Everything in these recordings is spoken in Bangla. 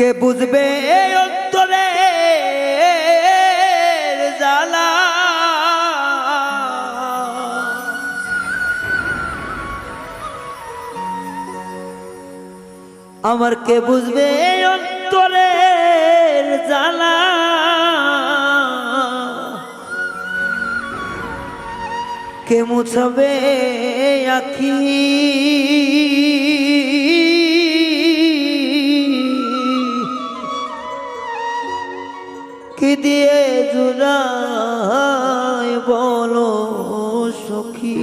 কে বুঝবে এই অন্তরে জ্বালা আমার কে বুঝবে এই অন্তরের জ্বালা কে মুছবে আখি? জুড়াই বলো সখী।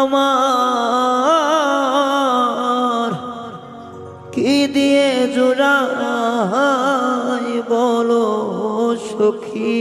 আমার কি দিয়ে জোড়া বলো সখী?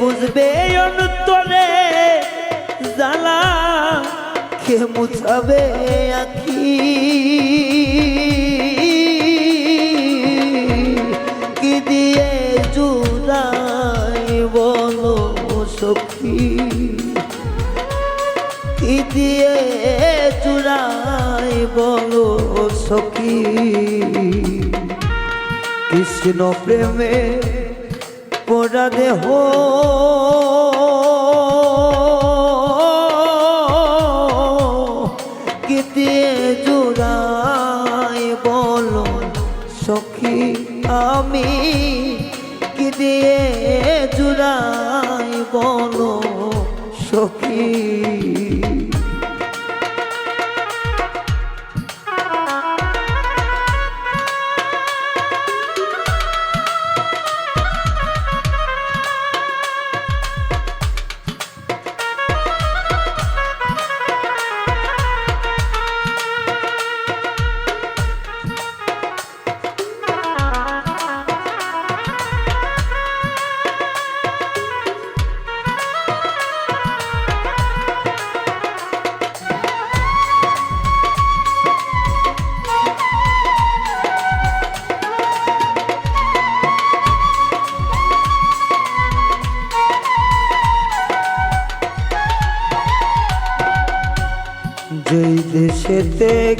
বুঝবে অন্তরে জ্বালা কে মুছাবে আখি? কি দিয়ে জুড়াই বলো সখী কি দিয়ে জুড়াই বলো সখী কৃষ্ণ প্রেমে পোড়া দেহ কি দিয়ে বল সখী আমি কি দিয়ে জুড়াই বলো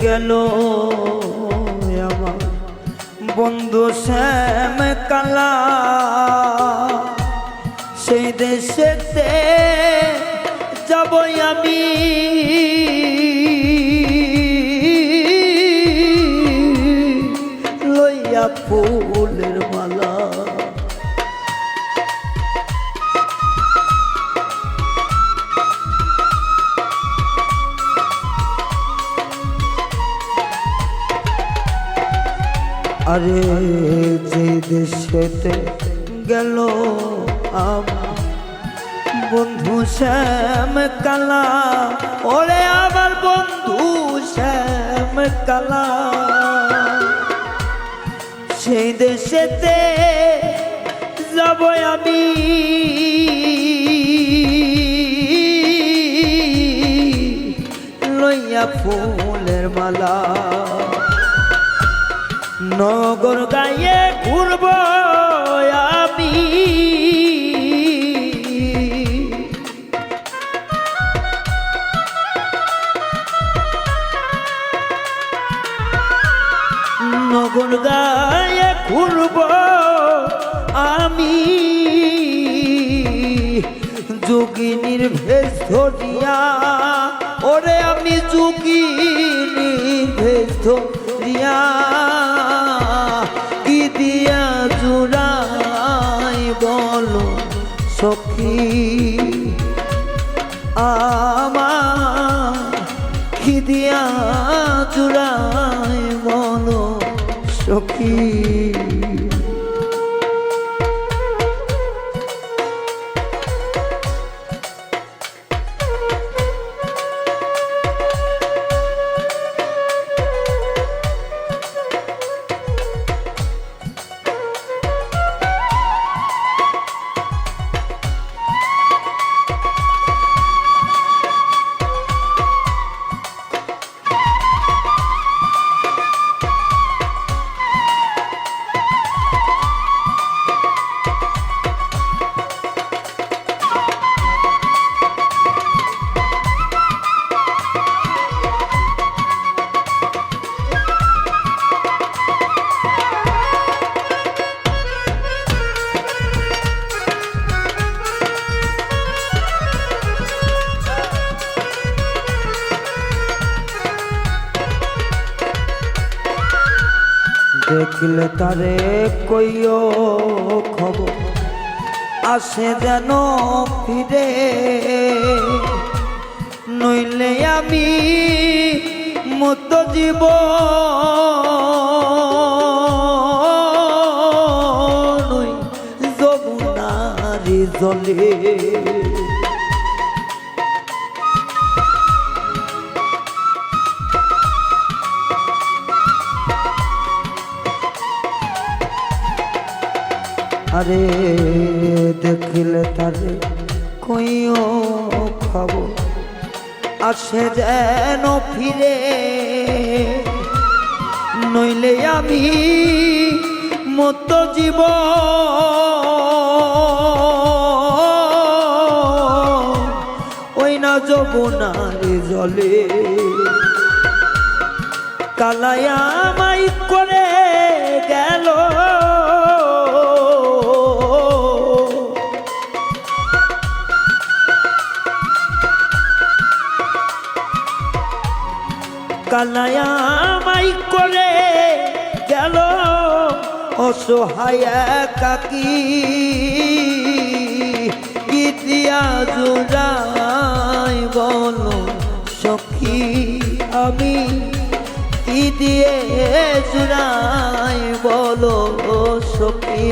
গেল আমার বন্ধু শ্যাম কালা। সেই দেশেতে যাবই আমি। আরে যে দেশেতে গেল আমার বন্ধু শ্যাম কালা, ওরে আমার বন্ধু শ্যাম কালা। সেই দেশেতে যাব আমি। লইয়া ফুলের মালা নগর গায়ে ঘুরব আমি। নগর গায়ে ঘুরব আমি। যোগিনীর ভেষ ধরিয়া, ওরে আমি যোগিনীর ভেষ ধরিয়া। দেখলে তারে কইও খবর। আসে যেন ফিরে নইলে আমি মত জীব যমুনারি জলে। আরে দেখিলে তারে কইও খাব আসে যেন ফিরে, নইলে আমি মত জীব ওই না যমুনারে জলে, কালায়া মাই করে গেল। কালায়া মাই করে গেল অসহায় কাকি। গীতিয়া জুড়াই বলো সখী, আমি কি দিয়ে জুড়াই বলো সখী।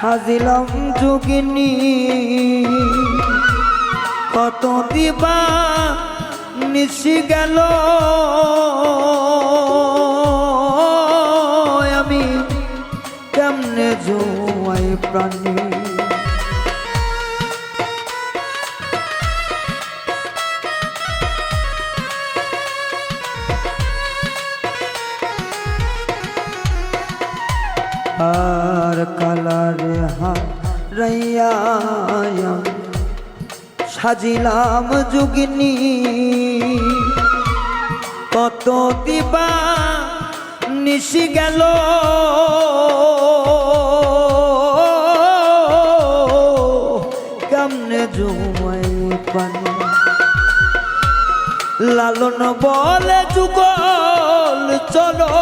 সাজিলাম যোগিনী। কত দিবা নিশি গেল। আমি কেমনে জুয়াই প্রাণী? হারাইয়া সাজিলাম যোগিনী। কত দিবা নিশি গেল। কেমনে জুমাই পানি? লালন বলে যুগল চলো।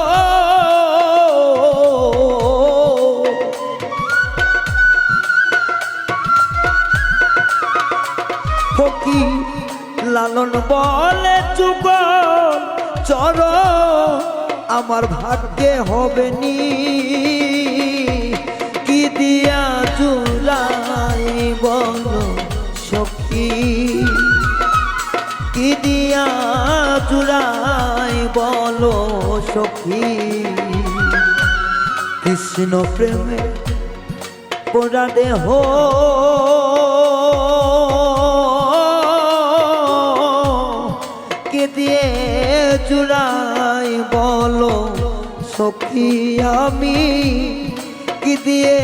ফকি লালন বলে যুগল চর আমার ভাগ্যে হবে নি কি দিয়া চুলাই বল সখী? কি দিয়া জুড়াই বলো সখী? কৃষ্ণ প্রেমে পোড়া দেহ সখী আমি কি দিয়ে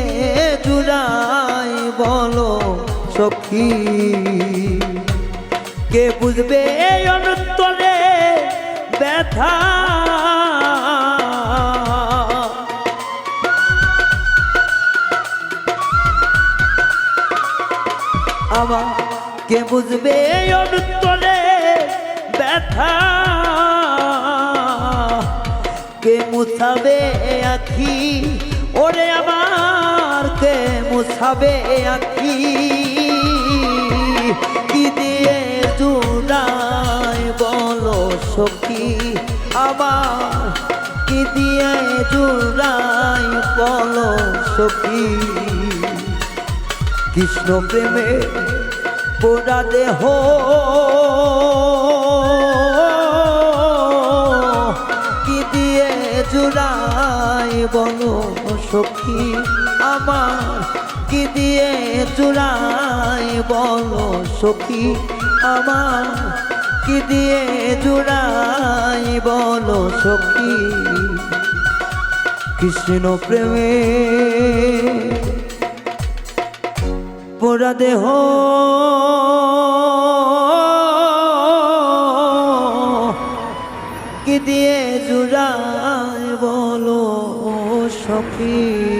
জুড়াই বলো সখী? কে বুঝবে এই অন্তরে ব্যথা? আমার কে বুঝবে এই অন্তরে ব্যথা? মুছাবে আখি? ওরে আমার কে মুছাবে আখি? কি দিয়ে জুড়াই বলো সখী? আমার কি দিয়ে জুড়াই বলো সখী? কৃষ্ণ প্রেমে পোড়া দেহ জুড়াই বলো সখী, আমার কি দিয়ে জুড়াই বলো সখী, আমার কি দিয়ে জুড়াই বলো সখী? কৃষ্ণ প্রেমে পোড়া দেহ কি